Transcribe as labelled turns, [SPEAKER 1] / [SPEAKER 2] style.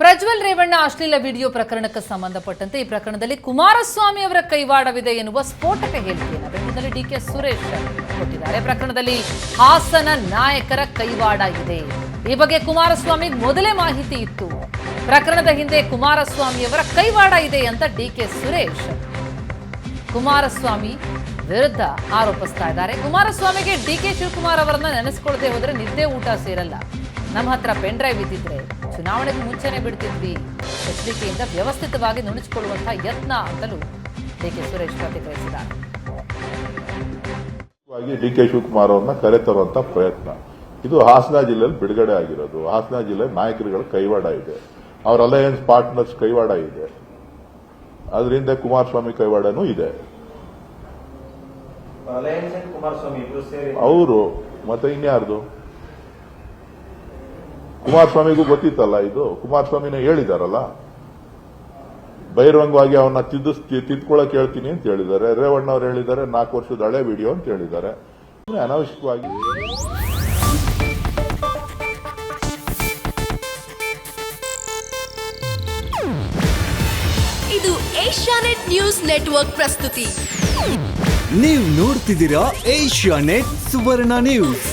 [SPEAKER 1] ಪ್ರಜ್ವಲ್ ರೇವಣ್ಣ ಅಶ್ಲೀಲ ವಿಡಿಯೋ ಪ್ರಕರಣಕ್ಕೆ ಸಂಬಂಧಪಟ್ಟಂತೆ ಈ ಪ್ರಕರಣದಲ್ಲಿ ಕುಮಾರಸ್ವಾಮಿ ಅವರ ಕೈವಾಡವಿದೆ ಎನ್ನುವ ಸ್ಫೋಟಕ ಹೇಳಿಕೆಯನ್ನು ಬೆಂಗಳೂರಿನಲ್ಲಿ ಡಿಕೆ ಸುರೇಶ್ ಕೊಟ್ಟಿದ್ದಾರೆ. ಪ್ರಕರಣದಲ್ಲಿ ಹಾಸನ ನಾಯಕರ ಕೈವಾಡ ಇದೆ. ಈ ಬಗ್ಗೆ ಕುಮಾರಸ್ವಾಮಿ ಮೊದಲೇ ಮಾಹಿತಿ ಇತ್ತು. ಪ್ರಕರಣದ ಹಿಂದೆ ಕುಮಾರಸ್ವಾಮಿಯವರ ಕೈವಾಡ ಇದೆ ಅಂತ ಡಿ ಕೆ ಸುರೇಶ್ ಕುಮಾರಸ್ವಾಮಿ ವಿರುದ್ಧ ಆರೋಪಿಸ್ತಾ ಇದ್ದಾರೆ. ಕುಮಾರಸ್ವಾಮಿಗೆ ಡಿ ಕೆ ಶಿವಕುಮಾರ್ ಅವರನ್ನ ನೆನೆಸ್ಕೊಳ್ದೆ ಹೋದರೆ ನಿದ್ದೆ ಊಟ ಸೇರಲ್ಲ. ನಮ್ಮ ಹತ್ರ ಪೆನ್ ಡ್ರೈವ್ ಇದ್ದಿದ್ರೆ ಚುನಾವಣೆಗೆ ಮುಂಚೆನೆ ಬಿಡ್ತಿದ್ವಿ. ಎಚ್ಚರಿಕೆಯಿಂದ ವ್ಯವಸ್ಥಿತವಾಗಿ ನುಣುಚಿಕೊಳ್ಳುವಂತಹ ಯತ್ನ ಅಂತಲೂ ಡಿ ಕೆ ಸುರೇಶ್ ಪ್ರತಿಕ್ರಿಯಿಸಿದ್ದಾರೆ.
[SPEAKER 2] ಡಿ ಕೆ ಶಿವಕುಮಾರ್ ಅವ್ರನ್ನ ಕರೆತರುವಂತ ಪ್ರಯತ್ನ. ಇದು ಹಾಸನ ಜಿಲ್ಲೆಯಲ್ಲಿ ಬಿಡುಗಡೆ ಆಗಿರೋದು. ಹಾಸನ ಜಿಲ್ಲೆ ನಾಯಕರುಗಳ ಕೈವಾಡ ಇದೆ. ಅವರ ಅಲಯನ್ಸ್ ಪಾರ್ಟ್ನರ್ಸ್ ಕೈವಾಡ ಇದೆ. ಅದರಿಂದ ಕುಮಾರಸ್ವಾಮಿ ಕೈವಾಡನೂ ಇದೆ. ಅವರು ಮತ್ತೆ ಇನ್ಯಾರ್ದು? ಕುಮಾರಸ್ವಾಮಿಗೂ ಗೊತ್ತಿತ್ತಲ್ಲ ಇದು? ಕುಮಾರಸ್ವಾಮಿನೇ ಹೇಳಿದಾರಲ್ಲ? ಬಹಿರಂಗವಾಗಿ ಅವನ್ನ ತಿದ್ದು ತಿದ್ಕೊಳ್ಳಕ್ ಹೇಳ್ತೀನಿ ಅಂತ ಹೇಳಿದ್ದಾರೆ. ರೇವಣ್ಣ ಅವ್ರು ಹೇಳಿದ್ದಾರೆ ನಾಲ್ಕು ವರ್ಷದ ಹಳೆ ವಿಡಿಯೋ ಅಂತ ಹೇಳಿದ್ದಾರೆ. ಅನಾವಶ್ಯಕವಾಗಿ
[SPEAKER 3] ಇದು ಏಷ್ಯಾನೆಟ್ ನ್ಯೂಸ್ ನೆಟ್ವರ್ಕ್ ಪ್ರಸ್ತುತಿ.
[SPEAKER 4] ನೀವು ನೋಡ್ತಿದ್ದೀರಾ ಏಷ್ಯಾ ನೆಟ್ ಸುವರ್ಣ ನ್ಯೂಸ್.